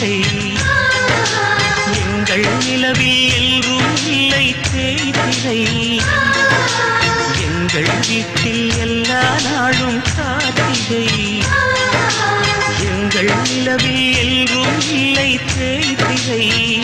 வீட்டில் எங்கள் நிலவில் எல்லோரும் இல்லை தேய்திரை. எங்கள் வீட்டில் எல்லா நாளும் காத்திரை. எங்கள் நிலவில் எல்லோரும் இல்லை தேய்திரை.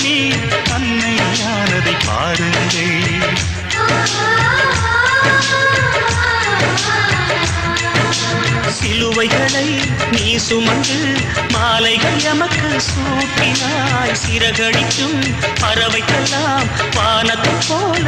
சொந்தமே அன்னையானதை பாருங்கள். சிலுவைகளை நீ சுமந்து மாலைகள் எமக்கு சூட்டினாய். சிறகடிக்கும் பறவைக்கெல்லாம் வானத்து போல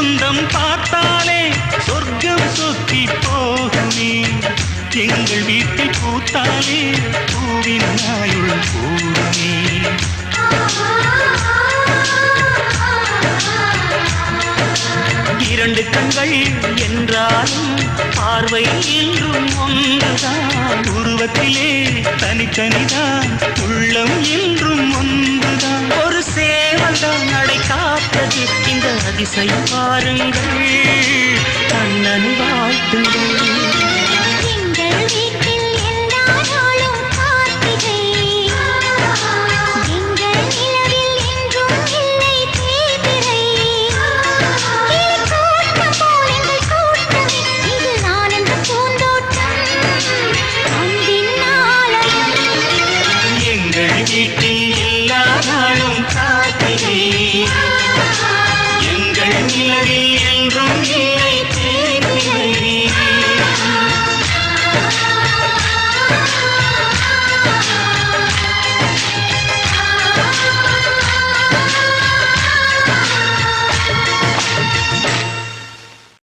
சொந்தம் பார்த்தாலே சொர்க்கம் சுத்தி போகுமே. எங்கள் வீட்டை பூத்தாலே பூவின் நாயுள் கூடுமே இரண்டு கண்கள் என்றாலும் பார்வை என்றும் ஒன்றுதான். உருவத்திலே தனித்தனிதான் உள்ளம் இல்லை இந்த அதிசயம் பாருங்கள். கண்ணன் வாழ்த்துங்கள் எங்கள் வீட்டில் எல்லா நாளும் கார்த்திகை எங்கள் நிலவில் என்றும்